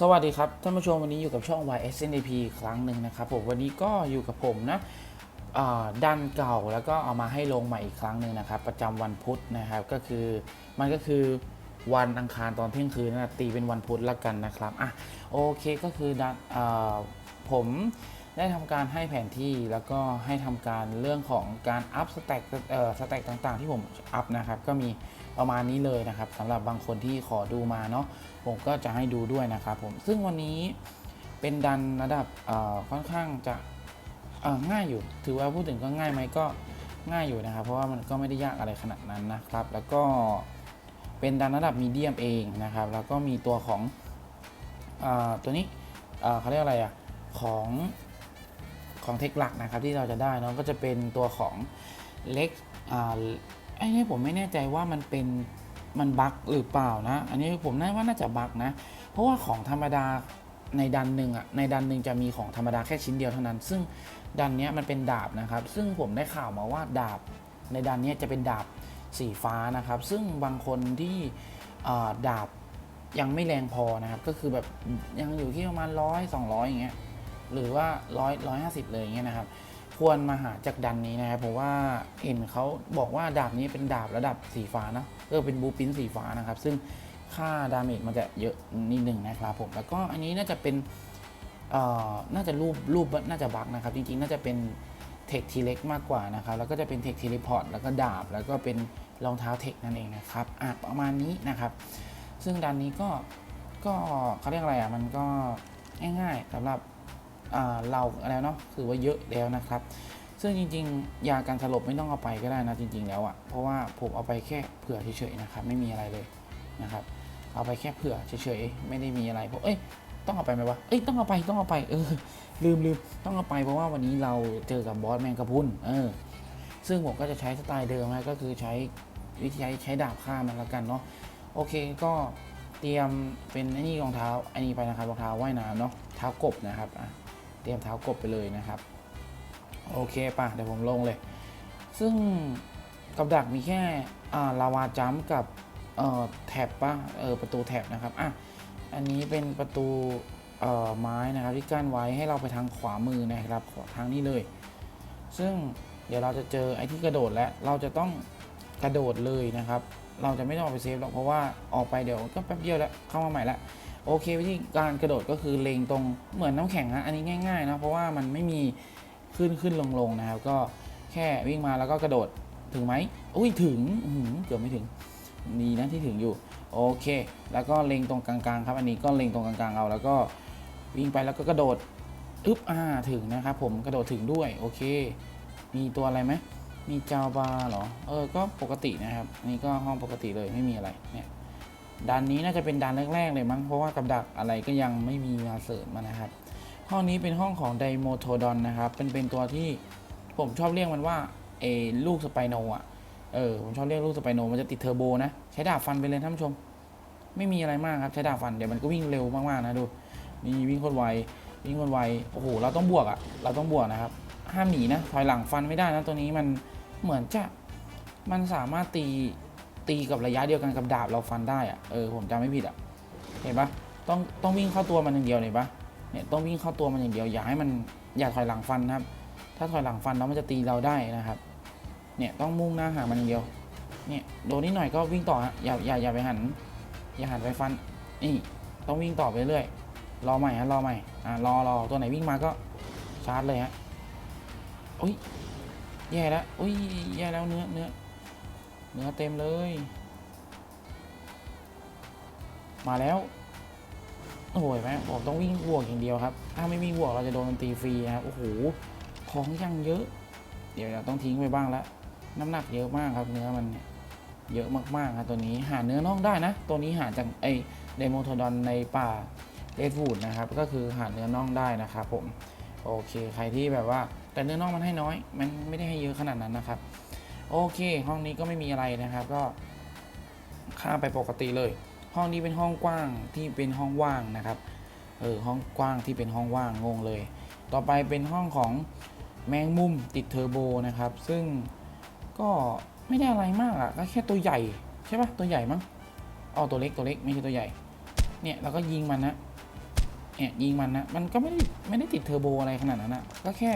สวัสดีครับท่านผู้ชมวันนี้อยู่กับช่อง YSNAP ครั้งหนึ่งนะครับผมวันนี้ก็อยู่กับผมนะดันเก่าแล้วก็เอามาให้ลงใหม่อีกครั้งหนึ่งนะครับ ประจำวันพุธนะครับก็คือมันก็คือวันอังคารตอนเที่ยงคืนนะตีเป็นวันพุธละกันนะครับอะโอเคก็คือดันผม ได้ทำการให้แผนที่แล้วก็ให้ทำการเรื่องของการอัพสแต็กเอ่อสแต็กต่างๆ ที่ผมอัพนะครับ ก็มีประมาณนี้เลยนะครับสำหรับบางคนที่ขอดูมาเนาะผมก็จะให้ดูด้วยนะครับผมซึ่งวันนี้เป็นดันระดับเอ่อค่อนข้างจะเอ่อง่ายอยู่ ถือว่าพูดถึงก็ง่ายไหมก็ง่ายอยู่นะครับ เพราะว่ามันก็ไม่ได้ยากอะไรขนาดนั้นนะครับ แล้วก็เป็นดันระดับมีเดียมเองนะครับ แล้วก็มีตัวของเออตัวนี้เอ่อเขาเรียกอะไรอะของ ของเทคหลักนะครับที่เราจะได้นะก็จะเป็นตัวของเล็กอ่าไอ้นี่ผมไม่แน่ใจว่ามันเป็นมันบั๊กหรือเปล่านะ อันนี้ผมน่าว่าน่าจะบั๊กนะ เพราะว่าของธรรมดาในดันหนึ่งอะในดันหนึ่งจะมีของธรรมดาแค่ชิ้นเดียวเท่านั้น ซึ่งดันเนี้ยมันเป็นดาบนะครับ ซึ่งผมได้ข่าวมาว่าดาบ ในดันเนี้ยจะเป็นดาบสีฟ้านะครับ ซึ่งบางคนที่อ่าดาบยังไม่แรงพอนะครับ ก็คือแบบยังอยู่ที่ประมาณร้อยสองร้อยอย่างเงี้ย หรือว่าร้อยร้อยห้าสิบเลยอย่างเงี้ยนะครับ ควรมาหาจากดันนี้นะครับเพราะว่าเห็นเขาบอกว่าดาบนี้เป็นดาบระดับสีฟ้านะเออเป็นบูปินสีฟ้านะครับ ซึ่งค่าดาเมจมันจะเยอะนิดหนึ่งนะครับผมแล้วก็อันนี้น่าจะเป็นเอ่อน่าจะรูปรูปน่าจะบักนะครับ จริงๆ น่าจะเป็นเทคทีเล็กมากกว่านะครับ แล้วก็จะเป็นเทคทีรีพอร์ตแล้วก็ดาบ แล้วก็เป็นรองเท้าเทคนั่นเองนะครับอะประมาณนี้นะครับ ซึ่งดันนี้ก็ก็เขาเรียกอะไรอะมันก็ง่ายๆสำหรับ เราแล้วเนาะคือว่าเยอะแล้วนะครับ ซึ่งจริงๆ ยาการสลบไม่ต้องเอาไปก็ได้นะจริง ๆ แล้วอะ่ะเพราะว่าผมเอาไปแค่เผื่อเฉยๆนะครับ ไม่มีอะไรเลยนะครับ เอาไปแค่เผื่อเฉยๆไม่ได้มีอะไรผมเอ้ยต้องเอาไปไหมวะเอ้ยต้องเอาไปต้องเอาไปเออลืมลืมต้องเอาไปเพราะว่าวันนี้เราเจอกับบอสแมงกะพุนเออซึ่งผมก็จะใช้สไตล์เดิมนะก็คือใช้วิธีใช้ใช้ดาบฆ่ามันแล้วกันเนาะโอเคก็เตรียมเป็นไอ้นี่รองเท้าไอ้นี่ไปนะครับรองเท้าว่ายน้ำเนาะเท้ากบนะครับอะ เตรียมเท้ากบไปเลยนะครับ โอเคป่ะ เดี๋ยวผมลงเลย ซึ่งกับดักมีแค่ลาวาจัมกับแท็บป่ะประตูแท็บนะครับอะอันนี้เป็นประตูไม้นะครับที่กั้นไว้ให้เราไปทางขวามือนะครับขวาทางนี้เลย ซึ่งเดี๋ยวเราจะเจอไอ้ที่กระโดดแล้วเราจะต้องกระโดดเลยนะครับ เราจะไม่ต้องเอาไปเซฟหรอกเพราะว่าออกไปเดี๋ยวก็แป๊บเดียวแล้วเข้ามาใหม่แล้ว โอเควิธีการกระโดดก็คือเล็งตรงเหมือนน้ำแข็งนะอันนี้ง่ายๆนะเพราะว่ามันไม่มีขึ้นขึ้นลงลงนะครับ ก็แค่วิ่งมาแล้วก็กระโดดถึงไหมอุ้ยถึงเกือบไม่ถึงดีนะที่ถึงอยู่โอเค แล้วก็เล็งตรงกลางๆครับ อันนี้ก็เล็งตรงกลางๆเอาแล้วก็วิ่งไปแล้วก็กระโดดอึ๊บอ่าถึงนะครับผมกระโดดถึงด้วยโอเค มีตัวอะไรไหมมีจาวบาเหรอเออก็ปกตินะครับนี่ก็ห้องปกติเลยไม่มีอะไรเนี่ย ด่านนี้น่าจะเป็นด่านแรกๆเลยมั้งเพราะว่ากับดักอะไรก็ยังไม่มีมาเสริมมานะครับ ห้องนี้เป็นห้องของไดโมโทดอนนะครับเป็นเป็นตัวที่ผมชอบเรียกมันว่าเอลูกสไปโนอะเออผมชอบเรียกลูกสไปโนมันจะติดเทอร์โบนะใช้ดาบฟันไปเลยท่านผู้ชม ไม่มีอะไรมากครับใช้ดาบฟันเดี๋ยวมันก็วิ่งเร็วมากๆนะดูนี่วิ่งโคตรไววิ่งโคตรไวโอ้โหเราต้องบวกอะเราต้องบวกนะครับ ห้ามหนีนะถอยหลังฟันไม่ได้นะตัวนี้มันเหมือนจะมันสามารถตี ตีกับระยะเดียวกันกับดาบเราฟันได้อะเออผมจำไม่ผิดอะเห็นปะต้องต้องวิ่งเข้าตัวมันอย่างเดียวเลยปะเนี่ยต้องวิ่งเข้าตัวมันอย่างเดียวอย่าให้มันอย่าถอยหลังฟันนะครับ ถ้าถอยหลังฟันแล้วมันจะตีเราได้นะครับ เนี่ยต้องมุ่งหน้าหามันอย่างเดียว เนี่ยโดนนิดหน่อยก็วิ่งต่อฮะอย่าอย่าอย่าไปหัน อย่าหันไปฟันนี่ต้องวิ่งต่อไปเรื่อยรอใหม่ฮะรอใหม่อ่ารอรอตัวไหนวิ่งมาก็ชาร์จเลยฮะอุ้ยแย่แล้วอุ้ยแย่แล้วเนื้อเนื้อ เนื้อเต็มเลย มาแล้ว โอ้ยแม่ผมต้องวิ่งบวกอย่างเดียวครับ ถ้าไม่วิ่งบวกเราจะโดนมันตีฟรีครับ โอ้โห ของยังเยอะ เดี๋ยวเราต้องทิ้งไปบ้างแล้วน้ำหนักเยอะมากครับ เนื้อมันเนี่ยเยอะมากๆครับตัวนี้หาเนื้อน่องได้นะ ตัวนี้หาจากไอเดโมโทดอนในป่าเรดวูดนะครับ ก็คือหาเนื้อน่องได้นะครับผม โอเค ใครที่แบบว่า แต่เนื้อน่องมันให้น้อย มันไม่ได้ให้เยอะขนาดนั้นนะครับ โอเค ห้องนี้ก็ไม่มีอะไรนะครับ ก็ข้ามไปปกติเลย ห้องนี้เป็นห้องกว้างที่เป็นห้องว่างนะครับเออห้องกว้างที่เป็นห้องว่างงงเลย ต่อไปเป็นห้องของแมงมุมติดเทอร์โบนะครับ ซึ่งก็ไม่ได้อะไรมากอะก็แค่ตัวใหญ่ใช่ปะตัวใหญ่มั้งอ๋อตัวเล็กตัวเล็กไม่ใช่ตัวใหญ่ เนี่ยเราก็ยิงมันนะเนี่ยยิงมันนะ มันก็ไม่ได้ไม่ได้ติดเทอร์โบอะไรขนาดนั้นนะก็แค่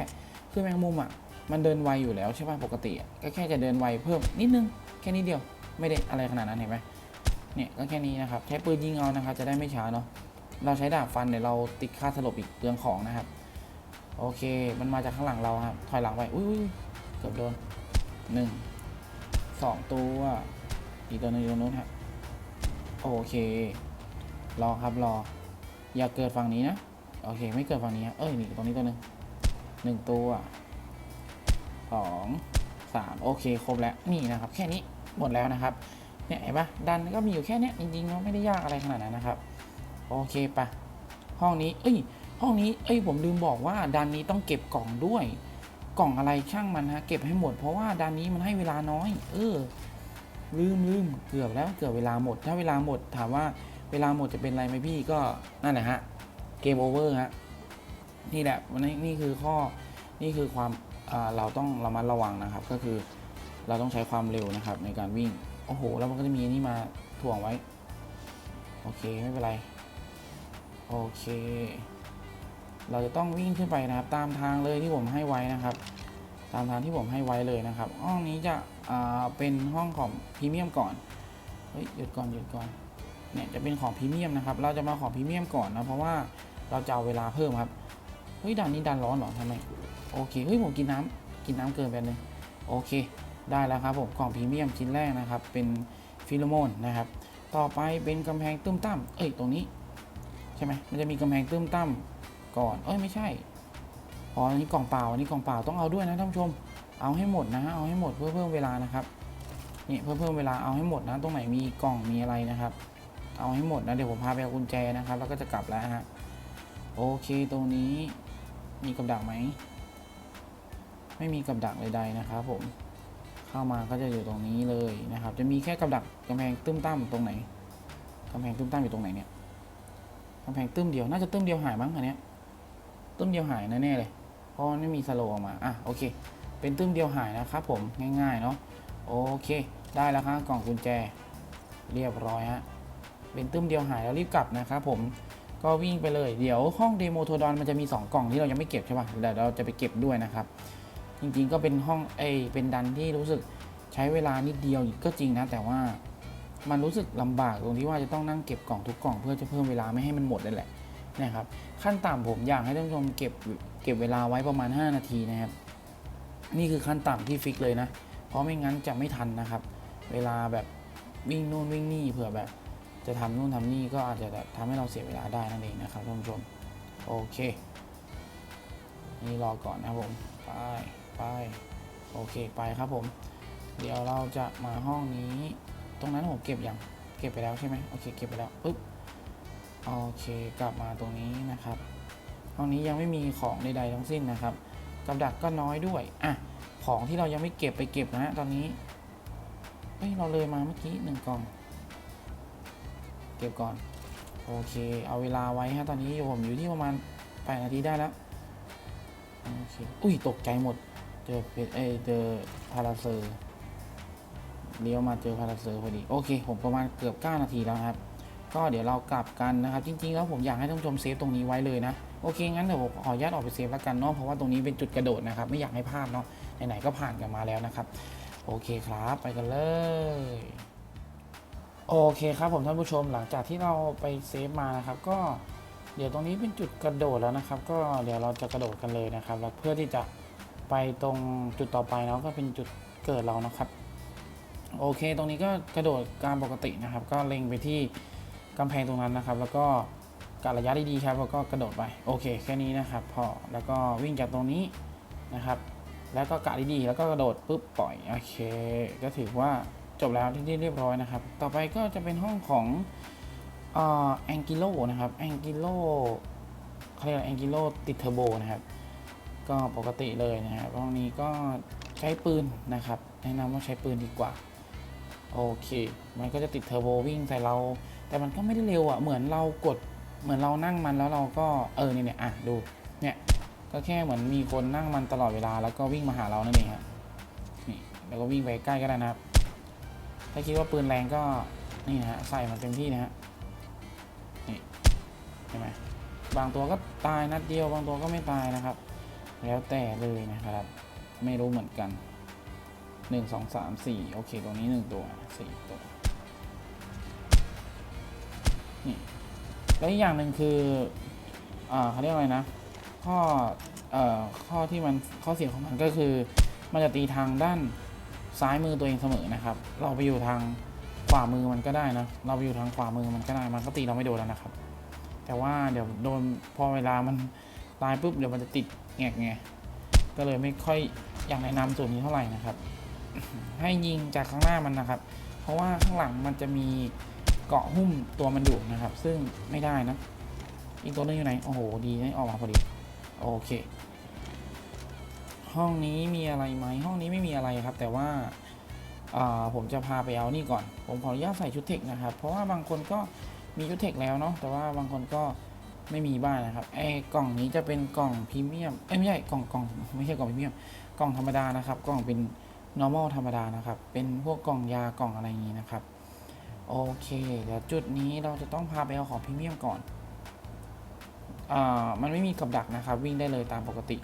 คือแมงมุมอะ มันเดินไวอยู่แล้วใช่ป่ะปกติก็แค่จะเดินไวเพิ่มนิดนึงแค่นี้เดียวไม่ได้อะไรขนาดนั้นเห็นไหมเนี่ยก็แค่นี้นะครับ ใช้ปืนยิงเอานะครับ จะได้ไม่ช้าเนาะเราใช้ดาบฟันเดี๋ยวเราติดค่าสลบอีกเปลืองของนะครับ โอเค มันมาจากข้างหลังเราครับถอยหลังไปอุ้ยเกือบโดนหนึ่งสองตัวอีกตัวหนึงอยู่ตรงนู้นครับโอเค รอครับรอ อย่าเกิดฝั่งนี้นะ โอเค ไม่เกิดฝั่งนี้เอ้ยนี่ตรงนี้ตัวหนึ่งหนึ่งตัว สองสามโอเค ครบแล้วนี่นะครับ แค่นี้หมดแล้วนะครับเนี่ยเห็นปะดันก็มีอยู่แค่นี้จริงๆแล้วไม่ได้ยากอะไรขนาดนั้นนะครับ โอเคปะห้องนี้เอ้ยห้องนี้เอ้ยผมลืมบอกว่าด้านนี้ต้องเก็บกล่องด้วย กล่องอะไรช่างมันฮะเก็บให้หมดเพราะว่าด้านนี้มันให้เวลาน้อย เออลืมลืมเกือบแล้วเกือบเวลาหมด ถ้าเวลาหมดถามว่าเวลาหมดจะเป็นไรไหมพี่ก็นั่นแหละฮะเกมโอเวอร์ฮะนี่แหละวันนี้นี่คือข้อนี่คือความ เราต้องระมัดระวังนะครับ ก็คือเราต้องใช้ความเร็วนะครับในการวิ่ง โอ้โห แล้วมันก็จะมีนี่มาถ่วงไว้ โอเค ไม่เป็นไร โอเค เราจะต้องวิ่งขึ้นไปนะครับ ตามทางเลยที่ผมให้ไว้นะครับ ตามทางที่ผมให้ไว้เลยนะครับ ห้องนี้จะเป็นห้องของพรีเมียมก่อน เฮ้ยหยุดก่อนหยุดก่อน เนี่ยจะเป็นของพรีเมียมนะครับ เราจะมาของพรีเมียมก่อนนะ เพราะว่าเราจะเอาเวลาเพิ่มครับ เฮ้ยด่านนี้ดันร้อนหรอทำไม โอเคเฮ้ยผมกินน้ำกินน้ำเกินไปเลยโอเค ได้แล้วครับผมกล่องพรีเมียมชิ้นแรกนะครับ เป็นฟิโลโมนนะครับ ต่อไปเป็นกำแพงตุ้มตั้มเอ้ยตรงนี้ ใช่ไหมมันจะมีกำแพงตุ้มตั้มก่อน เอ้ยไม่ใช่อ๋ออันนี้กล่องเปล่าอันนี้กล่องเปล่าต้องเอาด้วยนะท่านผู้ชม เอาให้หมดนะฮะเอาให้หมดเพื่อเพิ่มเวลานะครับนี่เพื่อเพิ่มเวลาเอาให้หมดนะ ตรงไหนมีกล่องมีอะไรนะครับ เอาให้หมดนะเดี๋ยวผมพาไปเอากุญแจนะครับ แล้วก็จะกลับแล้วฮะโอเคตรงนี้มีกับดักไหม ไม่มีกับดักใดๆนะครับผมเข้ามาก็จะอยู่ตรงนี้เลยนะครับ จะมีแค่กับดักกำแพงตุ้มตั้มตรงไหนกำแพงตุ้มตั้มอยู่ตรงไหนเนี่ยกำแพงตุ้มเดียวน่าจะตุ้มเดียวหายมั้งอันเนี้ยตุ้มเดียวหายแน่ๆเลยเพราะไม่มีสโลออกมาอะโอเค เป็นตุ้มเดียวหายนะครับผมง่ายๆเนาะโอเค ได้แล้วครับกล่องกุญแจเรียบร้อยฮะเป็นตุ้มเดียวหายแล้วรีบกลับนะครับผมก็วิ่งไปเลย เดี๋ยวห้องเดโมโทดอนมันจะมี 2 กล่องที่เรายังไม่เก็บใช่ป่ะเดี๋ยวเราจะไปเก็บด้วยนะครับ จริงๆก็เป็นห้องเอเป็นดันที่รู้สึกใช้เวลานิดเดียวก็จริงนะ แต่ว่ามันรู้สึกลำบากตรงที่ว่าจะต้องนั่งเก็บกล่องทุกกล่องเพื่อจะเพิ่มเวลาไม่ให้มันหมดนั่นแหละนะครับ ขั้นต่ำผมอยากให้ท่านผู้ชมเก็บเก็บเวลาไว้ประมาณ 5 นาทีนะครับ นี่คือขั้นต่ำที่ฟิกเลยนะ เพราะไม่งั้นจะไม่ทันนะครับ เวลาแบบวิ่งนู่นวิ่งนี่เผื่อแบบ จะทำนู่นทำนี่ก็อาจจะแบบทำให้เราเสียเวลาได้นั่นเองนะครับท่านผู้ชมโอเค นี่รอก่อนนะผมไป ไป โอเคไปครับผม เดี๋ยวเราจะมาห้องนี้ ตรงนั้นผมเก็บอย่างเก็บไปแล้วใช่ไหมโอเคเก็บไปแล้วปุ๊บโอเคกลับมาตรงนี้นะครับ ห้องนี้ยังไม่มีของใดๆทั้งสิ้นนะครับกับดักก็น้อยด้วยอะของที่เรายังไม่เก็บไปเก็บนะฮะตอนนี้เฮ้ยเราเลยมาเมื่อกี้หนึ่งกล่อง เก็บก่อน โอเค เอาเวลาไว้ฮะตอนนี้ผมอยู่ที่ประมาณ8นาทีได้แล้วโอเคอุ้ยตกใจหมด เจอเพชรเอเจอพาราเซอร์เลี้ยวมาเจอพาราเซอร์พอดีโอเค ผมประมาณเกือบ 9 นาทีแล้วครับ ก็เดี๋ยวเรากลับกันนะครับ จริง ๆ แล้วผมอยากให้ท่านผู้ชมเซฟตรงนี้ไว้เลยนะโอเคงั้นเดี๋ยวผมขออนุญาตออกไปเซฟแล้วกันเนาะเพราะว่าตรงนี้เป็นจุดกระโดดนะครับ ไม่อยากให้พลาดเนาะไหนๆก็ผ่านกันมาแล้วนะครับ โอเคครับไปกันเลยโอเคครับผมท่านผู้ชมหลังจากที่เราไปเซฟมานะครับ ก็เดี๋ยวตรงนี้เป็นจุดกระโดดแล้วนะครับ ก็เดี๋ยวเราจะกระโดดกันเลยนะครับแล้วเพื่อที่จะ ไปตรงจุดต่อไปเนาะก็เป็นจุดเกิดเรานะครับ โอเค ตรงนี้ก็กระโดดการปกตินะครับ ก็เล็งไปที่กำแพงตรงนั้นนะครับ แล้วก็กะระยะดีๆครับ แล้วก็กระโดดไป โอเค แค่นี้นะครับ พอ แล้วก็วิ่งจากตรงนี้นะครับ แล้วก็กะดีๆ แล้วก็กระโดดปุ๊บปล่อย โอเค ก็ถือว่าจบแล้วที่เรียบร้อยนะครับ ต่อไปก็จะเป็นห้องของแองกิโลนะครับ แองกิโลเขาเรียกแองกิโลติดเทอร์โบนะครับ ก็ปกติเลยนะครับห้องนี้ก็ใช้ปืนนะครับ แนะนำว่าใช้ปืนดีกว่าโอเค มันก็จะติดเทอร์โบวิ่งใส่เรา แต่มันก็ไม่ได้เร็วอะ่ะ เหมือนเรากด เหมือนเรานั่งมันแล้วเราก็ เออเนี่ยเนี่ยอะ ดู เนี่ย ก็แค่เหมือนมีคนนั่งมันตลอดเวลา แล้วก็วิ่งมาหาเรานั่นเองฮะนี่ แล้วก็วิ่งไปใกล้ก็ได้นะครับ ถ้าคิดว่าปืนแรงก็ นี่นะฮะ ใส่มันเต็มที่นะฮะ นี่ใช่ไหมบางตัวก็ตายนัดเดียว บางตัวก็ไม่ตายนะครับ แล้วแต่เลยนะครับ ไม่รู้เหมือนกันหนึ่งสองสามสี่โอเค ตรงนี้หนึ่งตัวสี่ตัว นี่ แล้วอีกอย่างหนึ่งคืออ่าเขาเรียกอะไรนะ ข้อเอ่อข้อที่มันข้อเสียของมันก็คือ มันจะตีทางด้านซ้ายมือตัวเองเสมอนะครับ เราไปอยู่ทางขวามือมันก็ได้นะ เราไปอยู่ทางขวามือมันก็ได้ มันก็ตีเราไม่โดนแล้วนะครับ แต่ว่าเดี๋ยวโดนพอเวลามัน ตายปุ๊บเดี๋ยวมันจะติดแงกไงก็เลยไม่ค่อยอยากแนะนำส่วนนี้เท่าไหร่นะครับ ให้ยิงจากข้างหน้ามันนะครับ เพราะว่าข้างหลังมันจะมีเกาะหุ้มตัวมันอยู่นะครับ ซึ่งไม่ได้นะ อีกตัวนึงอยู่ไหน โอ้โห ดีได้ออกมาพอดี โอเค ห้องนี้มีอะไรไหม ห้องนี้ไม่มีอะไรครับ แต่ว่าอ่าผมจะพาไปเอานี่ก่อน ผมขออนุญาตใส่ชุดเทคนะครับ เพราะว่าบางคนก็มีชุดเทคแล้วเนาะ แต่ว่าบางคนก็ ไม่มีบ้างนะครับไอ้กล่องนี้จะเป็นกล่องพรีเมียมเอ้ยไม่ใช่กล่องกล่องไม่ใช่กล่องพรีเมียมกล่องธรรมดานะครับ กล่องเป็น normal ธรรมดานะครับ เป็นพวกกล่องยากล่องอะไรอย่างนี้นะครับ โอเคเดี๋ยวจุดนี้เราจะต้องพาไปเอาของพรีเมียมก่อนอ่ามันไม่มีกับดักนะครับ วิ่งได้เลยตามปกติ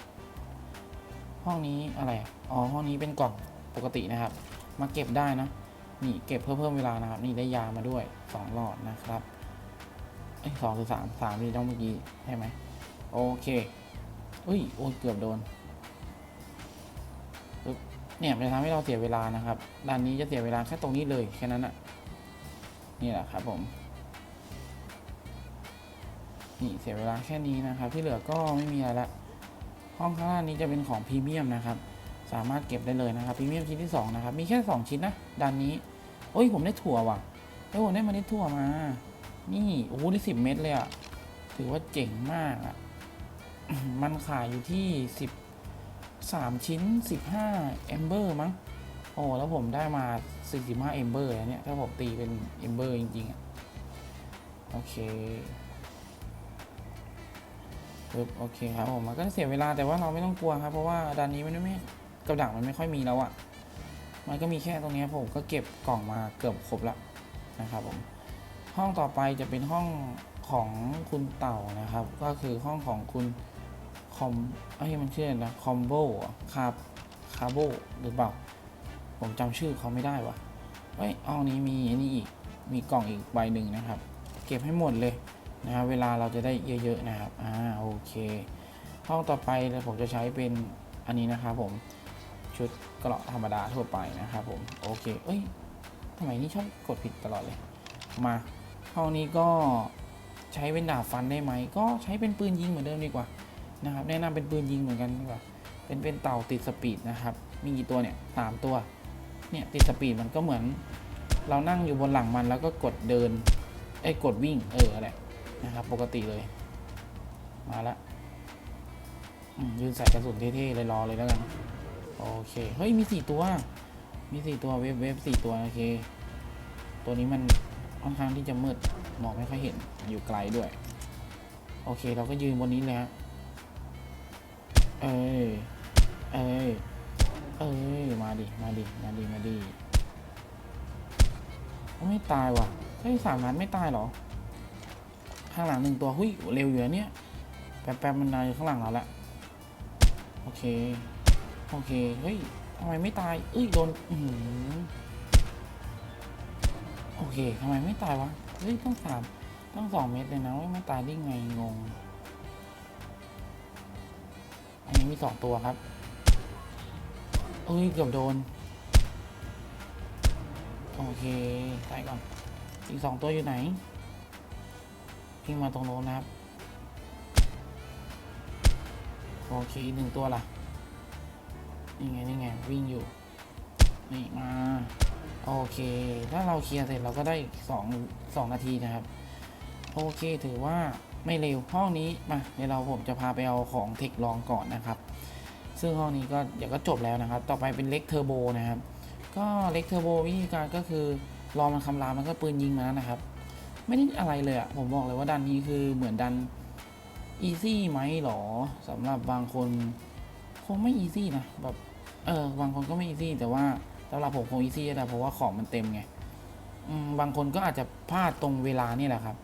ห้องนี้อะไรอ๋อห้องนี้เป็นกล่องปกตินะครับ มาเก็บได้นะนี่เก็บเพื่อเพิ่มเวลานะครับ นี่ได้ยามาด้วยสองหลอดนะครับ สองหรือสามสามนี่ต้องเมื่อกี้ใช่ไหมโอเคอุ้ยโอ้ยเกือบโดนเนี่ยมันจะทำให้เราเสียเวลานะครับด้านนี้จะเสียเวลาแค่ตรงนี้เลยแค่นั้นอะนี่แหละครับผมนี่เสียเวลาแค่นี้นะครับ ที่เหลือก็ไม่มีอะไรละห้องข้างล่างนี้จะเป็นของพรีเมียมนะครับ สามารถเก็บได้เลยนะครับพรีเมียมชิ้นที่สองนะครับมีแค่สองชิ้นนะด้านนี้โอ้ยผมได้ถั่วว่ะเอ้ยผมได้เมาได้ถั่วมา นี่โอ้โหได้สิบเม็ดเลยอะถือว่าเจ๋งมากอะมันขายอยู่ที่สิบสามชิ้นสิบห้าเอมเบอร์มั้ง โอ้แล้วผมได้มาสี่สิบห้าเอมเบอร์เนี่ย ถ้าผมตีเป็นเอมเบอร์จริงๆอะโอเคปึ๊บโอเคครับผมมันก็เสียเวลาแต่ว่าเราไม่ต้องกลัวครับ เพราะว่าด้านนี้มันไม่กระดักมันไม่ค่อยมีแล้วอะ่ะ มันก็มีแค่ตรงเนี้ยผมก็เก็บกล่องมาเกือบครบแล้วนะครับผม ห้องต่อไปจะเป็นห้องของคุณเต่านะครับ ก็คือห้องของคุณคอมไอ้มันชื่ออะไรนะคอมโบคาคาโบหรือเปล่า ผมจำชื่อเขาไม่ได้วะเอ้ยห้องนี้มีอันนี้อีก มีกล่องอีกใบหนึ่งนะครับ เก็บให้หมดเลยนะครับเวลาเราจะได้เยอะๆนะครับ อ่า โอเค ห้องต่อไปเลยผมจะใช้เป็นอันนี้นะครับผม ชุดเกราะธรรมดาทั่วไปนะครับผม โอเค เอ้ยทำไมนี่ชอบกดผิดตลอดเลย มา ห้องนี้ก็ใช้เป็นดาบฟันได้ไหม ก็ใช้เป็นปืนยิงเหมือนเดิมดีกว่านะครับ แนะนำเป็นปืนยิงเหมือนกันดีกว่า เป็นเป็นเต่าติดสปีดนะครับ มีกี่ตัวเนี่ยสามตัว เนี่ยติดสปีดมันก็เหมือน เรานั่งอยู่บนหลังมันแล้วก็กดเดินเอ้กดวิ่งเอออะไรนะครับ ปกติเลย มาละยืนใส่กระสุนเท่ๆเลยรอเลยแล้วกัน โอเค เฮ้ยมีสี่ตัว มีสี่ตัวเวฟเวฟสี่ตัวโอเค ตัวนี้มัน ค่อนข้างที่จะมืดมองไม่ค่อยเห็นอยู่ไกลด้วย โอเค เราก็ยืนบนนี้แล้วเอ้ยเอ้ยเอ้ยมาดิมาดิมาดิมาดิไม่ตายว่ะเฮ้ยสามนัดไม่ตายหรอ ข้างหลังหนึ่งตัวหุ้ยเร็วอยู่เนี่ย แป๊บแป๊บมันนายอยู่ข้างหลังเราละโอเค โอเค เฮ้ยทำไมไม่ตายเอ้ยโดน อือหือ โอเคทำไมไม่ตายวะ เฮ้ยต้องสามต้องสองเม็ดเลยนะว่าไม่ตายได้ไงงง อันนี้มีสองตัวครับเอ้ยเกือบโดน โอเคตายก่อน อีกสองตัวอยู่ไหนวิ่งมาตรงโน้นนะครับ โอเคอีกหนึ่งตัวล่ะ นี่ไง นี่ไง วิ่งอยู่ นี่มา โอเค ถ้าเราเคลียร์เสร็จเราก็ได้อีกสองสองนาทีนะครับ โอเคถือว่าไม่เร็วห้องนี้มาเดี๋ยวเราผมจะพาไปเอาของเทคลองก่อนนะครับ ซึ่งห้องนี้ก็เดี๋ยวก็จบแล้วนะครับ ต่อไปเป็นเล็กเทอร์โบนะครับ ก็เล็กเทอร์โบวิธีการก็คือรอมันคำรามมันก็ปืนยิงมานะครับ ไม่ได้อะไรเลยอะ่ะผมบอกเลยว่าดันนี้คือเหมือนดันอีซี่ไหมหรอสำหรับบางคนคงไม่อีซี่นะแบบเออบางคนก็ไม่อีซี่แต่ว่า สำหรับผมคงอีซี่แต่เพราะว่าของมันเต็มไงมบางคนก็อาจจะพลาดตรงเวลานี่แหละครับ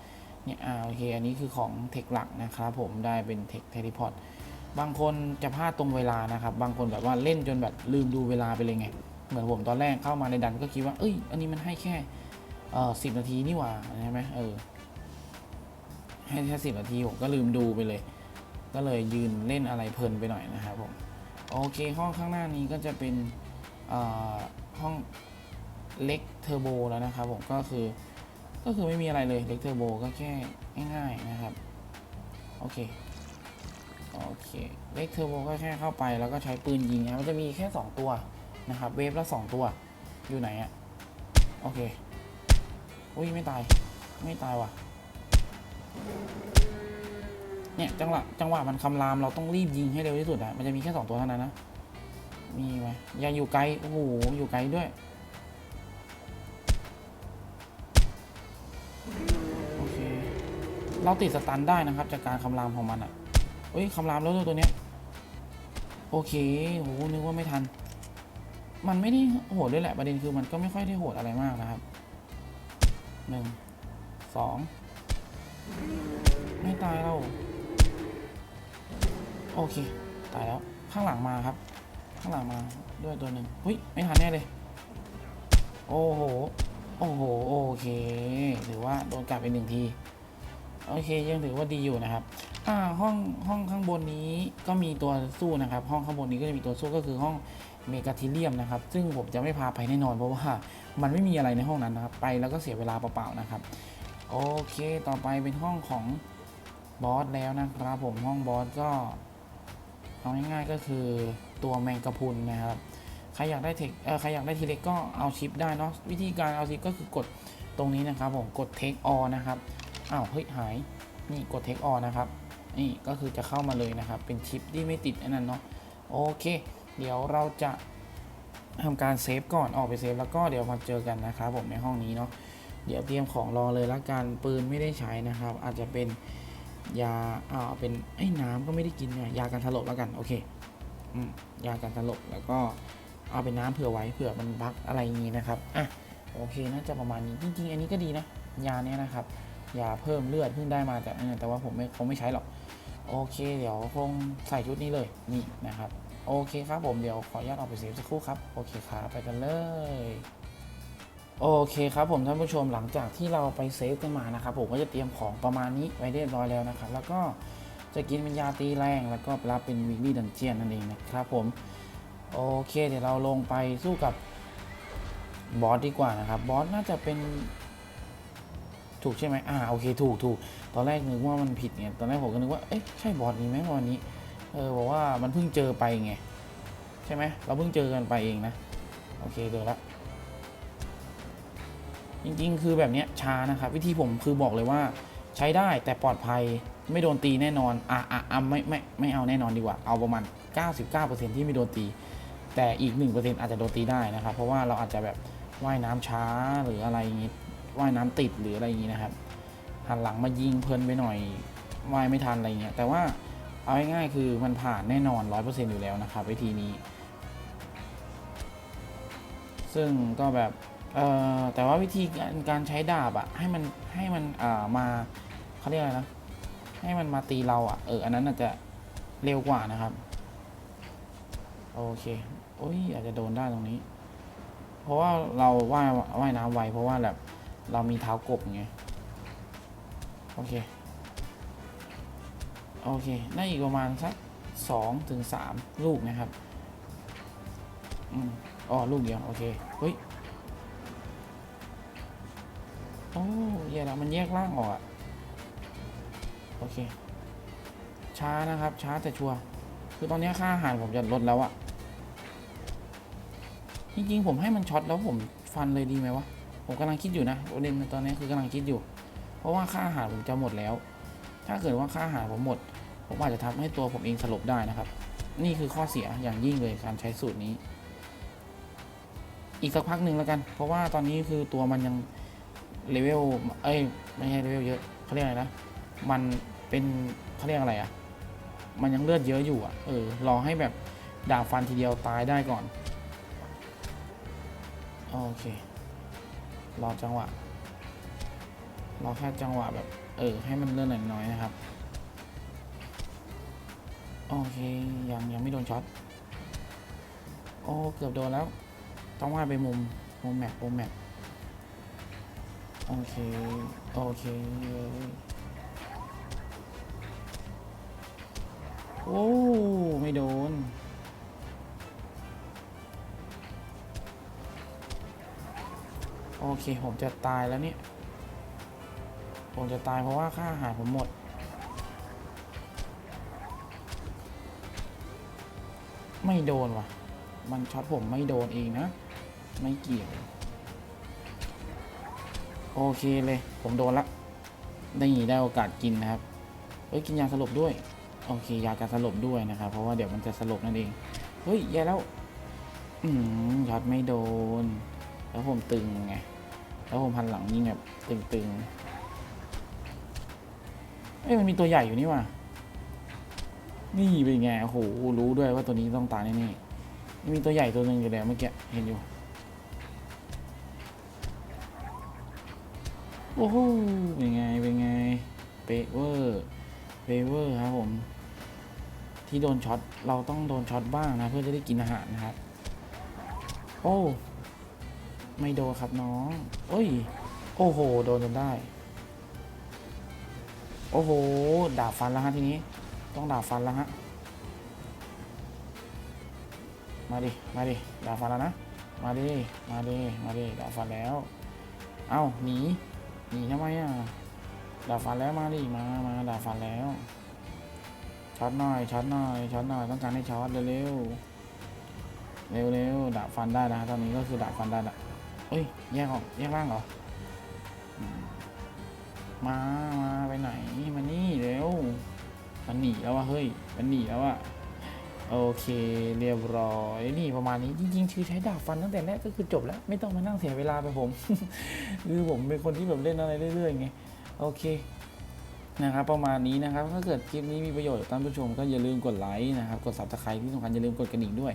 เนี่ยอ่าโอเค อันนี้คือของเทคหลักนะครับผมได้เป็นเทคเทเลพอร์ตบางคนจะพลาดตรงเวลานะครับ บางคนแบบว่าเล่นจนแบบลืมดูเวลาไปเลยไง เหมือนผมตอนแรกเข้ามาในดันก็คิดว่า เอ้ย อันนี้มันให้แค่เออสิบนาทีนี่หว่าใช่ไหมเออ ให้แค่สิบนาทีผมก็ลืมดูไปเลย ก็เลยยืนเล่นอะไรเพลินไปหน่อยนะครับผม โอเคห้องข้างหน้านี้ก็จะเป็น ห้องเล็กเทอร์โบแล้วนะครับผมก็คือก็คือไม่มีอะไรเลยเล็กเทอร์โบก็แค่ง่ายๆนะครับโอเคโอเคเล็กเทอร์โบก็แค่เข้าไปแล้วก็ใช้ปืนยิงนะมันจะมีแค่ 2 ตัวนะครับเวฟละ2 ตัวอยู่ไหนอะโอเคอุ้ยไม่ตายไม่ตายว่ะเนี่ยจังหวะจังหวะมันคำรามเราต้องรีบยิงให้เร็วที่สุดอะมันจะมีแค่ 2 ตัวเท่านั้นนะ มีไหมอย่าอยู่ไกล โอ้โห อยู่ไกลด้วย โอเค เราติดสตันได้นะครับ จากการคำรามของมันอะ่ะเอ้ยคำรามแล้วตัวเนี้ย โอเคโหนึกว่าไม่ทัน มันไม่ได้โหดด้วยแหละ ประเด็นคือมันก็ไม่ค่อยได้โหดอะไรมากนะครับ หนึ่ง สอง ไม่ตายเรา โอเค ตายแล้ว ข้างหลังมาครับ ข้างหลังมาด้วยตัวหนึ่งหุ้ย ไม่ทันแน่เลย โอ้โห โอ้โห โอเค ถือว่าโดนกัดไปหนึ่งที โอเค ยังถือว่าดีอยู่นะครับอ่าห้องห้องข้างบนนี้ก็มีตัวสู้นะครับ ห้องข้างบนนี้ก็จะมีตัวสู้ก็คือห้องเมกาทิเลียมนะครับ ซึ่งผมจะไม่พาไปแน่นอนเพราะว่ามันไม่มีอะไรในห้องนั้นนะครับ ไปแล้วก็เสียเวลาเปล่าๆนะครับ โอเค ต่อไปเป็นห้องของบอสแล้วนะครับผมห้องบอสก็เอาง่ายๆก็คือ ตัวแมงกะพุนนะครับใครอยากได้เทคเออใครอยากได้ทีเล็กก็เอาชิปได้เนาะวิธีการเอาชิปก็คือกดตรงนี้นะครับผมกด take all นะครับอ้าวเฮ้ยหายนี่กด take all นะครับนี่ก็คือจะเข้ามาเลยนะครับ เป็นชิปที่ไม่ติดอันนั้นเนาะโอเค เดี๋ยวเราจะทำการเซฟก่อนออกไปเซฟแล้วก็เดี๋ยวมาเจอกันนะครับผมในห้องนี้เนาะเดี๋ยวเตรียมของรอเลยละกันปืนไม่ได้ใช้นะครับ อาจจะเป็นยาอ่าเป็นไอ้น้ำก็ไม่ได้กินเนี่ยยากันถลบแล้วกันโอเค ยากันถลบแล้วก็เอาเป็นน้ำเผื่อไว้เผื่อมันบักอะไรอย่างนี้นะครับอะโอเคน่าจะประมาณนี้จริงๆอันนี้ก็ดีนะยาเนี้ยนะครับยาเพิ่มเลือดเพิ่งได้มาจากเนี่ยแต่ว่าผมไม่คงไม่ใช้หรอกโอเค เดี๋ยวคงใส่ชุดนี้เลยนี่นะครับ โอเคครับผมเดี๋ยวขออนุญาตออกไปเซฟสักครู่ครับโอเคครับไปกันเลยโอเคครับผมท่านผู้ชมหลังจากที่เราไปเซฟกันมานะครับผมก็จะเตรียมของประมาณนี้ไว้เรียบร้อยแล้วนะครับ แล้วก็ จะกินเป็นยาตีแรงแล้วก็รับเป็นวิกลี่ดันเจียนนั่นเองนะครับผม โอเคเดี๋ยวเราลงไปสู้กับบอสดีกว่านะครับ บอสน่าจะเป็น ถูกใช่ไหมอ่าโอเคถูกถูกตอนแรกนึกว่ามันผิดไงตอนแรกผมก็นึกว่าเอ๊ะใช่บอสนี้ไหมวันนี้เออบอกว่ามันเพิ่งเจอไปไงใช่ไหมเราเพิ่งเจอกันไปเองนะโอเคเจอแล้วจริงๆ คือแบบเนี้ยช้านะครับ วิธีผมคือบอกเลยว่าใช้ได้แต่ปลอดภัยไม่โดนตีแน่นอน อะอะอะไม่ไม่ไม่เอาแน่นอนดีกว่า เอาประมาณ 99%ที่ไม่โดนตี แต่อีก 1%อาจจะโดนตีได้นะครับ เพราะว่าเราอาจจะแบบว่ายน้ำช้าหรืออะไรอย่างงี้ ว่ายน้ำติดหรืออะไรอย่างงี้นะครับหันหลังมายิงเพลินไปหน่อยว่ายไม่ทันอะไรเงี้ย แต่ว่าเอาง่ายๆคือมันผ่านแน่นอน 100%อยู่แล้วนะครับวิธีนี้ ซึ่งก็แบบเอ่อแต่ว่าวิธีการใช้ดาบอะให้มันให้มันอ่ามาเขาเรียกอะไรนะ ให้มันมาตีเราอะเออ อันนั้นอาจจะเร็วกว่านะครับ โอเค โอ้ยอาจจะโดนได้ตรงนี้ เพราะว่าเราว่ายว่ายน้ำไว เพราะว่าแบบเรามีเท้ากบไง โอเค โอเคได้อีกประมาณสักสองถึงสามลูกนะครับ อืมอ๋อ ลูกเดียว โอเค เฮ้ย โอ้ยแล้วมันแยกร่างออกอะ โอเค ช้านะครับ ช้าแต่ชัวร์คือตอนนี้ค่าอาหารผมจะลดแล้วอะจริงๆ ผมให้มันช็อตแล้วผมฟันเลยดีไหมวะ ผมกำลังคิดอยู่นะประเด็นตอนนี้คือกำลังคิดอยู่ เพราะว่าค่าอาหารผมจะหมดแล้ว ถ้าเกิดว่าค่าอาหารผมหมด ผมอาจจะทำให้ตัวผมเองสลบได้นะครับ นี่คือข้อเสียอย่างยิ่งเลยการใช้สูตรนี้ อีกสักพักหนึ่งแล้วกัน เพราะว่าตอนนี้คือตัวมันยังเลเวล เอ้ย ไม่ใช่เลเวลเยอะเขาเรียกอะไรนะ มัน เป็นเขาเรียกอะไรอะ่ะ มันยังเลือดเยอะอยู่อะ่ะ เออ รอให้แบบดาบฟันทีเดียวตายได้ก่อน โอเค รอจังหวะ รอแค่จังหวะแบบ เออ ให้มันเลื่อนหน่อยๆนะครับ โอเค ยังยังไม่โดนช็อต โอ้ เกือบโดนแล้ว ต้องว่าไปมุม มุมแมปมุมแมปโอเค โอเค โอ้ไม่โดน โอเค ผมจะตายแล้วเนี่ย ผมจะตายเพราะว่าค่าอาหารผมหมด ไม่โดนว่ะ มันช็อตผมไม่โดนเองนะ ไม่เกี่ยว โอเคเลย ผมโดนละ ได้ได้โอกาสกินนะครับ เฮ้ย กินยาสลบด้วย โอเคยาการสลบด้วยนะครับ เพราะว่าเดี๋ยวมันจะสลบนั่นเอง เฮ้ยแย่แล้ว อืมช็อตไม่โดน แล้วผมตึงไง แล้วผมพันหลังยิงแบบตึงๆ เอ้ยมันมีตัวใหญ่อยู่นี่ว่ะ นี่เป็นไง โอ้โห รู้ด้วยว่าตัวนี้ต้องตายแน่ๆมีตัวใหญ่ตัวหนึ่งอยู่แล้วเมื่อกี้ เห็นอยู่ โอ้โห เป็นไง เป็นไง เป๊ะเวอร์ เปะเวอร์ครับผม ที่โดนช็อตเราต้องโดนช็อตบ้างนะ เพื่อจะได้กินอาหารนะครับ โอ้ ไม่โดนครับน้องเอ้ย โอ้โห โดนจนได้ โอ้โหดาบฟันแล้วฮะทีนี้ ต้องดาบฟันแล้วฮะมาดิ มาดิดาบฟันแล้วนะ มาดิ มาดิ มาดิดาบฟันแล้ว เอ้าหนี หนีทำไมอะ ดาบฟันแล้วมาดิมามาดาบฟันแล้วช็อตหน่อยช็อตหน่อยช็อตหน่อยต้องการให้ช็อตเร็วๆเร็วดาบฟันได้นะตอนนี้ก็คือดาบฟันได้ละเอ้ยแยกออกแยกร่างเหรอมามาไปไหนมานี่เร็วมันหนีแล้วว่ะเฮ้ยมันหนีแล้วอะโอเคเรียบร้อยนี่ประมาณนี้จริงๆคือใช้ดาบฟันตั้งแต่แรกก็คือจบแล้ว ไม่ต้องมานั่งเสียเวลาไปผมคือผมเป็นคนที่แบบเล่นอะไรเรื่อยๆไง โอเคนะครับประมาณนี้นะครับถ้าเกิดคลิปนี้มีประโยชน์กับท่านผู้ชมก็อย่าลืมกดไลค์นะครับกด subscribe ที่สำคัญอย่าลืมกดกระดิ่งด้วย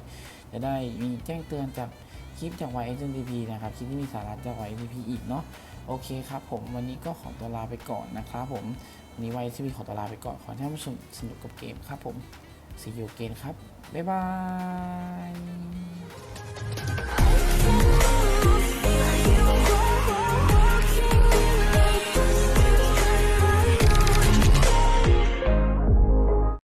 จะได้มีแจ้งเตือนจากคลิปจาก YSNTP นะครับคลิปที่มีสาระจาก YSNTP อีกเนาะโอเคครับผมวันนี้ก็ขอตัวลาไปก่อนนะครับผมวันนี้ YSNTP ขอตัวลาไปก่อนขอให้ท่านผู้ชมสนุกกับเกมครับผม See you again ครับบ๊ายบาย